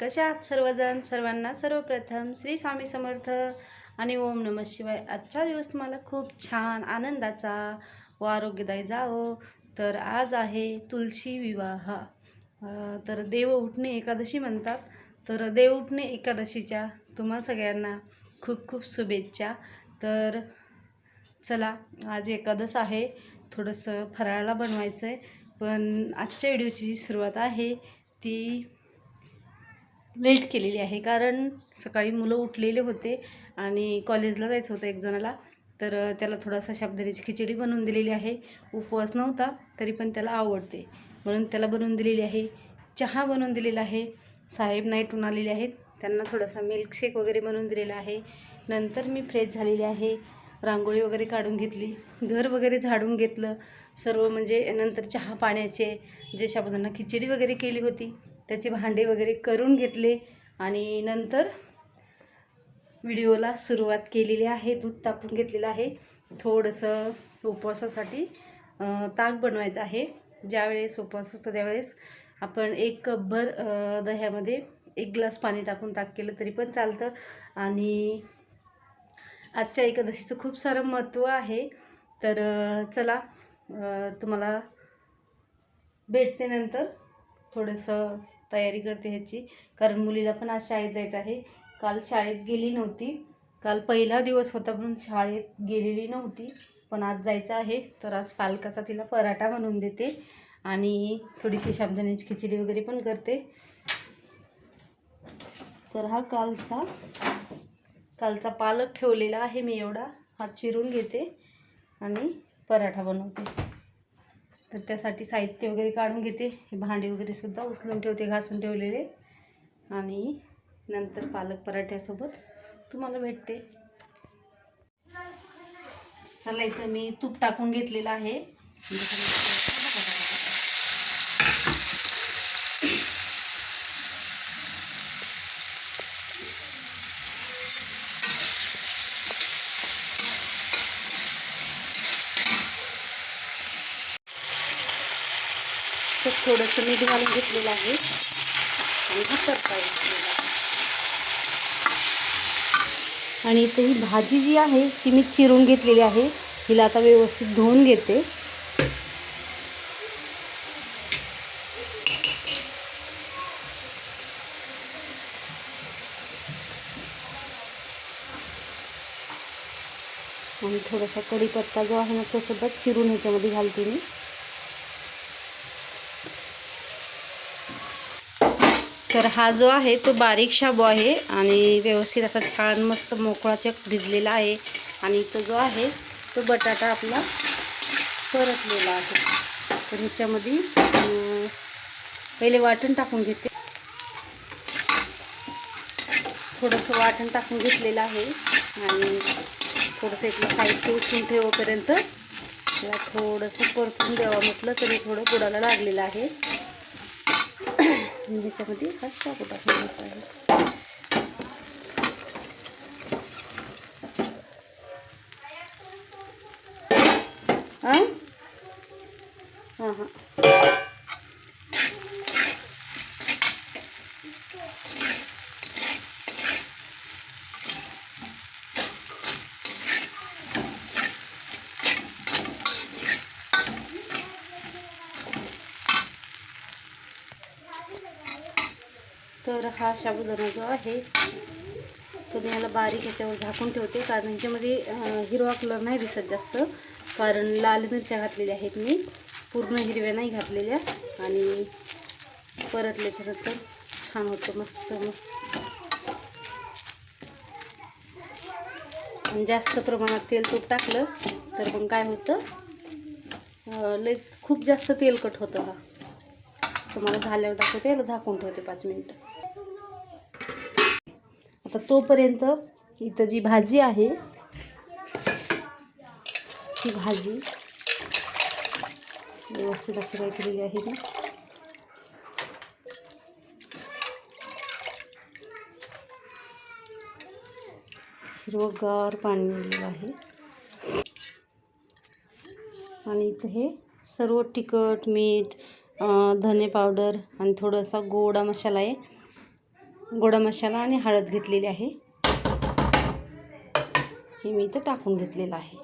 कशा आहात सर्वजण सर्वांना सर्वप्रथम श्री स्वामी समर्थ आणि ओम नम शिवाय. आजचा दिवस तुम्हाला खूप छान आनंदाचा व आरोग्यदायी जावो. तर आज आहे तुलसी विवाह. तर देव उठणे एकादशी म्हणतात. तर देव उठणे एकादशीच्या तुम्हा सगळ्यांना खूप खूप शुभेच्छा. तर चला आज एकादश आहे. थोडंसं फराळाला बनवायचं आहे पण आजच्या व्हिडिओची जी सुरुवात आहे ती लेट केलेली आहे कारण सकाळी मुलं उठलेले होते आणि कॉलेजला जायचं होतं एक जणाला. तर त्याला थोडासा शाबदारीची खिचडी बनवून दिलेली आहे. उपवास नव्हता तरी पण त्याला आवडते. म्हणून त्याला बनवून दिलेली आहे. चहा बनवून दिलेला आहे. साहेब नाईटहून आलेले आहेत. त्यांना थोडासा मिल्कशेक वगैरे बनवून दिलेला आहे. नंतर मी फ्रेश झालेली आहे. रांगोळी वगैरे काढून घेतली. घर वगैरे झाडून घेतलं. सर्व म्हणजे नंतर चहा पाण्याचे जे शाबदांना खिचडी वगैरे केली होती त्याचे भांडे वगैरे करून घेतले आणि नंतर व्हिडिओला सुरुवात केलेली आहे दूध तापून घेतलेलं आहे. थोडंसं उपवासासाठी ताक बनवायचं आहे. ज्यावेळेस उपवास असतो त्यावेळेस आपण एक कपभर दह्यामध्ये एक ग्लास पाणी टाकून ताक केलं तरी पण चालतं. आणि आजच्या एकादशीचं खूप सारं महत्त्व आहे. तर चला तुम्हाला भेटते नंतर थोडंसं तयारी करते ह्याची. कारण मुलीला पण आज शाळेत जायचं आहे. काल शाळेत गेली नव्हती. काल पहिला दिवस होता म्हणून शाळेत गेलेली नव्हती. पण आज जायचं आहे. तर आज पालकाचा तिला पराठा बनवून देते. आणि थोडीशी शाबदाण्याची खिचडी वगैरे पण करते. तर हा कालचा कालचा पालक ठेवलेला आहे मी एवढा. हा चिरून घेते आणि पराठा बनवते. तर त्यासाठी साहित्य वगैरे काढून घेते. हे भांडे वगैरे सुद्धा उचलून ठेवते घासून ठेवलेले. आणि नंतर पालक पराठ्यासोबत तुम्हाला भेटते. चला इथं मी तूप टाकून घेतलेलं आहे तर थोडंसं मीठ घालून घेतलेलं आहे. आणि हा तडका आणि इथं ही भाजी जी आहे ती मी चिरून घेतलेली आहे. हिला आता व्यवस्थित धुवून घेते. आणि थोडासा कढीपत्ता जो आहे ना तो सुद्धा चिरून ह्याच्यामध्ये घालते मी. तर हा जो आहे तो बारीक शाबू आहे आणि व्यवस्थित असा छान मस्त मोकळा चक भिजलेला आहे. आणि तो जो आहे तो बटाटा आपला परतलेला आहे. तर ह्याच्यामध्ये पहिले वाटण टाकून घेते. थोडंसं वाटण टाकून घेतलेलं आहे. आणि थोडंसं इथलं साहित्य उठून ठेवपर्यंत त्याला थोडंसं परतून द्यावं म्हटलं तरी थोडं बुडाला लागलेलं आहे. आणि ह्याच्यामध्ये हा शाबू टाकून घ्यायचा आहे हां हां हां तर हा साबुदाणा जो आहे तो मी याला बारीक ह्याच्यावर झाकून ठेवते. कारण याच्यामध्ये हिरवा कलर नाही दिसत जास्त. कारण लाल मिरच्या घातलेल्या आहेत मी. पूर्ण हिरव्या नाही घातलेल्या. आणि परतल्याच्यानंतर छान होतं मस्त मग. जास्त प्रमाणात तेल तूप टाकलं तर मग काय होतं? लई लय खूप जास्त तेलकट होतं हा. तुम्हाला झाल्यावर दाखवते याला झाकून ठेवते पाच मिनटं. आता तोपर्यंत इथं जी भाजी आहे ती भाजी व्यवस्थित अशी काय केलेली आहे ती. हिरवगार पाणी दिलेलं आहे. आणि इथं हे सर्व तिखट मीठ धने पावडर आणि थोडासा गोडा मसाला आहे. गोडा मसाला आणि हळद घेतलेली आहे. हे मी इथं टाकून घेतलेलं आहे.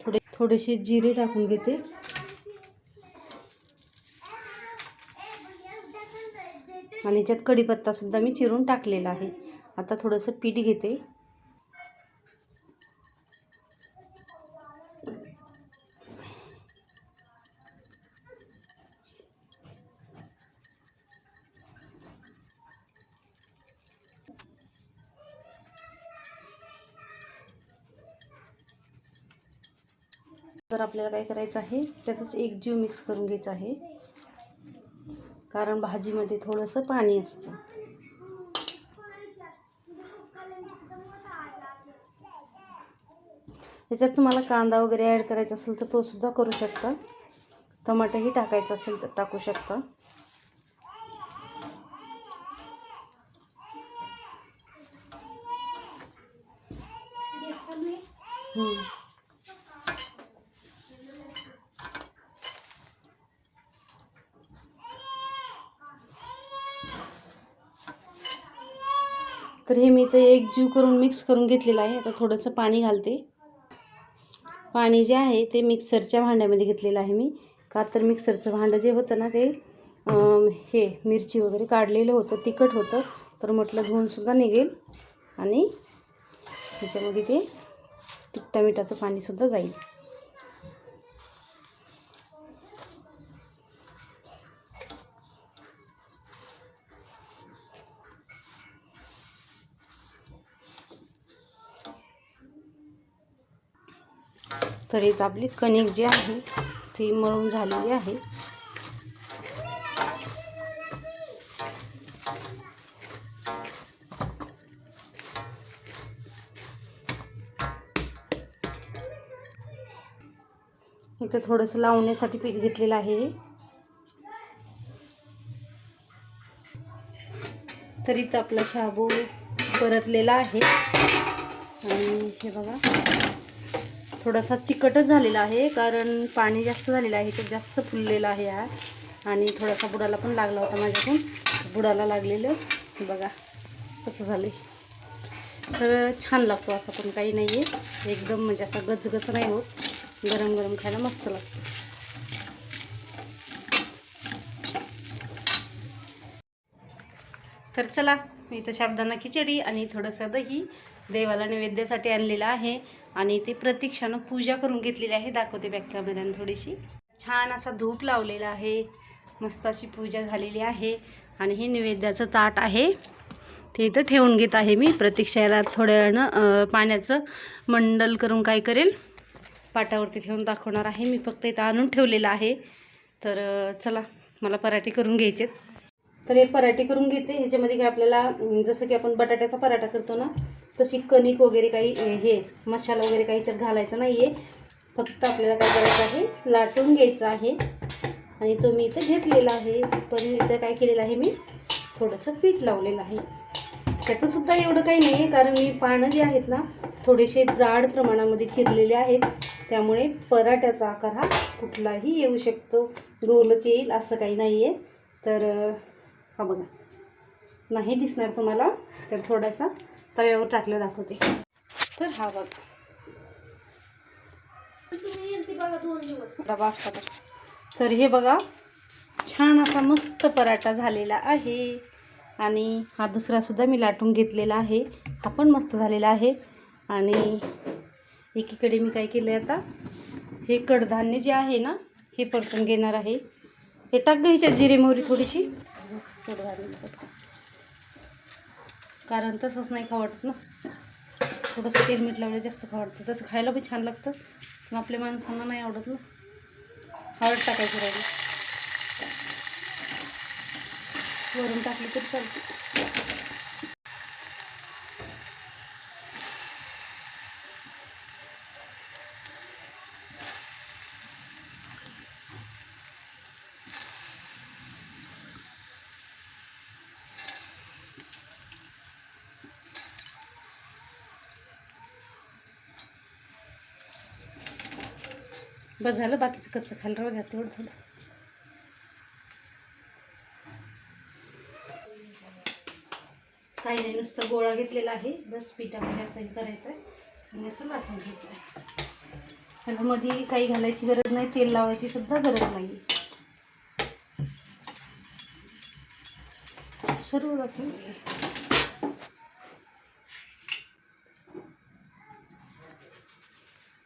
थोडे थोडेसे जिरे टाकून घेते. आणि याच्यात कढीपत्तासुद्धा मी चिरून टाकलेला आहे. आता थोडंसं पीठ घेते. तर आपल्याला काय करायचं आहे? त्यातच एक जीव मिक्स करून घ्यायचा आहे. कारण भाजीमध्ये थोडंसं पाणी असतं. त्याच्यात तुम्हाला कांदा वगैरे ॲड करायचा असेल तर तो सुद्धा करू शकता. टमाटरही टाकायचं असेल तर टाकू शकता. हम्म. तर हे मी ते एक जीव करून मिक्स करून घेतलेलं आहे. आता थोडंसं पाणी घालते. पाणी जे आहे ते मिक्सरच्या भांड्यामध्ये घेतलेलं आहे मी. का तर मिक्सरचं भांडं जे होतं ना ते हे मिरची वगैरे काढलेलं होतं तिखट होतं. तर म्हटलं धुवूनसुद्धा निघेल. आणि त्याच्यामध्ये ते तिखटा मिठाचं पाणीसुद्धा जाईल. तर इथं आपली कणिक जी आहे ती मळून झालेली आहे. इथं थोडंसं लावण्यासाठी पीठ घेतलेलं आहे. तर इथं आपला शाबू परतलेला आहे. आणि हे बघा. थोडासा चिकटच झालेला आहे कारण पाणी जास्त झालेलं आहे ते जास्त फुललेलं आहे हा आणि थोडासा बुडाला पण लागला होता माझ्याकडून. बुडाला लागलेलं. बघा कसं झालं तर छान लागतो असं पण काही नाही आहे एकदम म्हणजे असं गचगच नाही होत. गरम गरम खायला मस्त लागतं. तर चला मी इथं शाबदाना खिचडी आणि थोडंसं दही देवाला नैवेद्यासाठी आणलेलं आहे. आणि ते प्रतीक्षानं पूजा करून घेतलेली आहे. दाखवते बॅक कॅमेऱ्यानं थोडीशी. छान असा धूप लावलेला आहे. मस्त अशी पूजा झालेली आहे. आणि हे नैवेद्याचं ताट आहे. ते इथं ठेवून घेत आहे मी. प्रतीक्षाला थोड्यानं थोड्या वेळानं पाण्याचं मंडल करून काय करेल पाटावरती ठेवून दाखवणार आहे. मी फक्त इथं आणून ठेवलेलं आहे. तर चला मला पराठे करून घ्यायचेत. तर हे पराठे करून घेते. ह्याच्यामध्ये काय आपल्याला जसं की आपण बटाट्याचा पराठा करतो ना तशी कणिक वगैरे काही हे मसाला वगैरे काही ह्याच्यात घालायचा नाही आहे फक्त आपल्याला काय करायचं आहे लाटून घ्यायचं आहे. आणि तो मी इथं घेतलेला आहे. पण इथं काय केलेलं आहे मी थोडंसं पीठ लावलेलं आहे. त्याचंसुद्धा एवढं काही नाही आहे कारण मी पानं जे आहेत ना थोडेसे जाड प्रमाणामध्ये चिरलेले आहेत. त्यामुळे पराठ्याचा आकार हा कुठलाही येऊ शकतो. गोलच येईल असं काही नाही आहे तर हा बघा. नाही दिसणार तुम्हाला तर थोडासा तव्यावर टाकलं दाखवते. तर हा बघा. तर. हे बघा छान असा मस्त पराठा झालेला आहे. आणि हा दुसरासुद्धा मी लाटून घेतलेला आहे. हा पण मस्त झालेला आहे. आणि एकीकडे मी काय केलं आहे आता हे कडधान्य जे आहे ना हे परतून घेणार आहे. हे टाक गं ह्याच्यात जिरे मोहरी थोडीशी. कडधान्य टाक. कारण तसंच नाही खावडत ना. थोडंसं तेल मीठ लावलं जास्त खावडतं. तसं खायला पण छान लागतं. पण आपल्या माणसांना नाही आवडत ना. हळद टाकायची राहिली. वरून टाकलं तरी चालतं. बस झालं बाकीचं कच्चं खायला रवा घ्या तेवढं थोडं काही नाही नुसतं गोळा घेतलेला आहे बस पिठामध्ये असं करायचं आहे आणि असं लाटून घ्यायचं आहे मध्ये काही घालायची गरज नाही तेल लावायची सुद्धा गरज नाही सर्व लाटून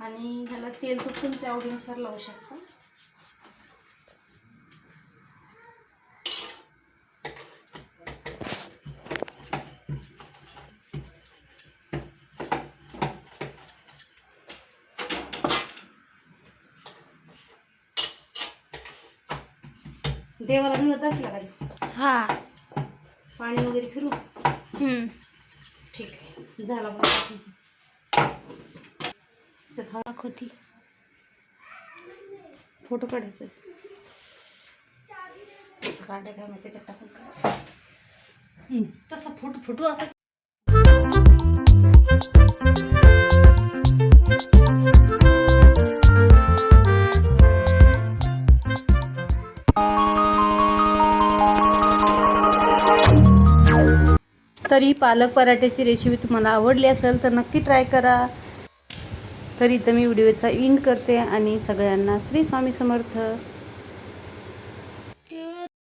आणि ह्याला तेल तूप तुमच्या आवडीनुसार लावू शकता. देवाला निवड दाखला का? हा. पाणी वगैरे फिरू. ठीक आहे. झाला. त्याच्यात हळद होती. फोटो काढायचा तसं काढायचं काय त्याच्यात टाकून काढ. तसा फोटो फोटो असा. तरी पालक पराठ्याची रेसिपी तुम्हाला आवडली असेल तर नक्की ट्राय करा. तरी तर मी व्हिडिओचा इंड करते आणि सगळ्यांना श्री स्वामी समर्थ.